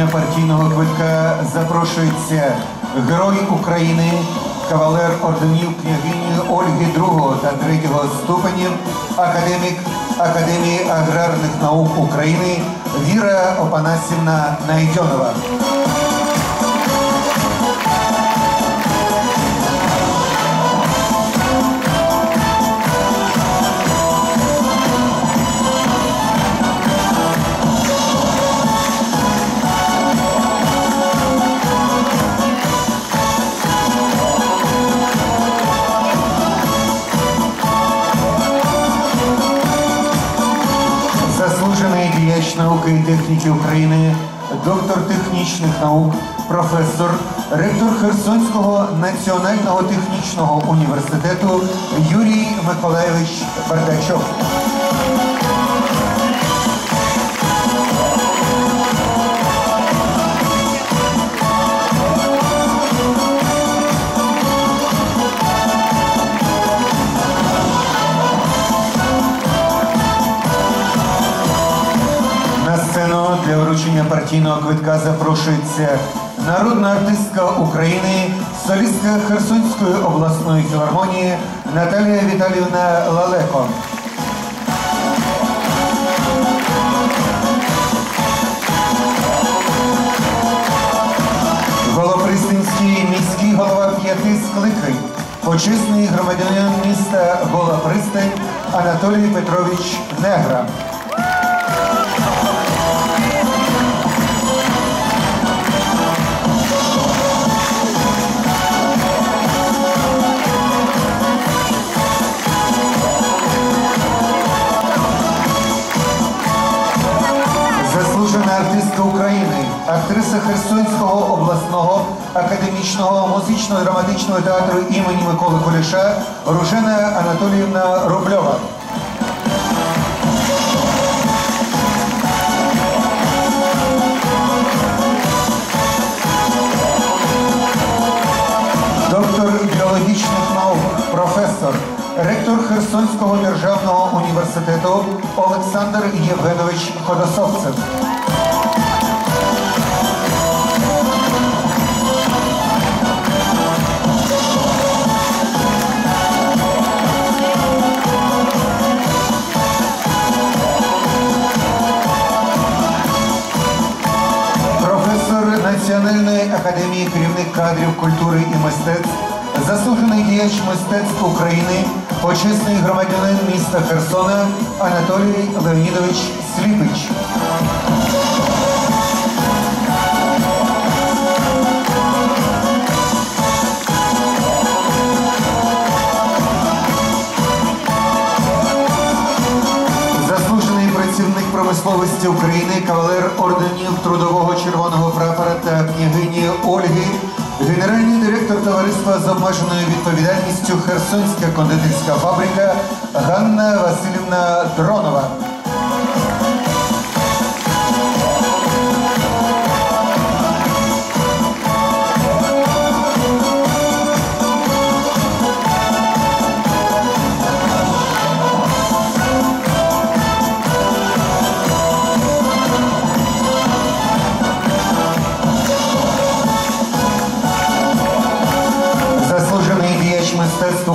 вручення партійного квитка запрошується Герой України, кавалер орденів княгині Ольги II та 3 ступенів, академік Академії аграрних наук України Віра Опанасівна Найдьонова. Діяч техніки України, доктор технічних наук, професор, ректор Херсонського національного технічного університету Юрій Миколаєвич Бардачов. Партійного квитка запрошується народна артистка України, солістка Херсонської обласної філармонії Наталія Віталіївна Лалеко. Голопристанський міський голова п'яти скликань, почесний громадянин міста Голопристань Анатолій Петрович Негра. Заслужена артистка України, актриса Херсонського обласного академічного музично драматичного театру імені Миколи Куліша Ружина Анатоліївна Рубльова. Ректор Херсонського державного університету Олександр Євгенович Ходосовцев. Національної академії керівник кадрів культури і мистецтв, заслужений діяч мистецтв України, почесний громадянин міста Херсона Анатолій Леонідович Сліпич. Працівник промисловості України, кавалер орденів Трудового Червоного прапора та княгині Ольги, генеральний директор товариства з обмеженою відповідальністю Херсонська кондитерська фабрика Ганна Васильівна Дронова.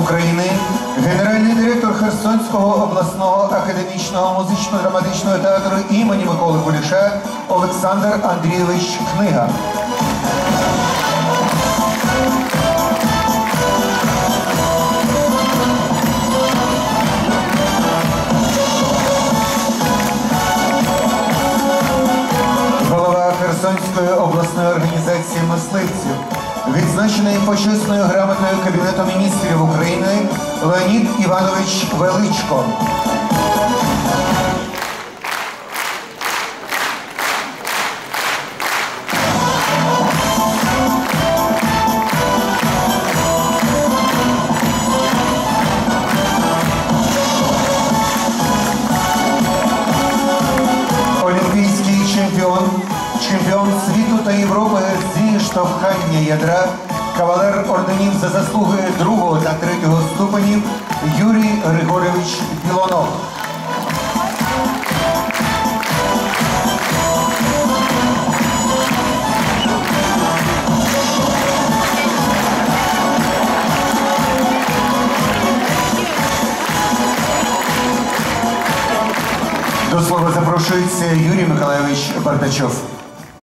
України, генеральний директор Херсонського обласного академічного музично-драматичного театру імені Миколи Куліша Олександр Андрійович Книга. голова Херсонської обласної організації мисливців, відзначений почесною грамотою Кабінету міністрів України Леонід Іванович Величко. чемпіон світу та Європи зі штовхання ядра, кавалер орденів за заслуги другого та третього ступенів Юрій Григорович Білонов. До слова запрошується Юрій Миколайович Бардачов.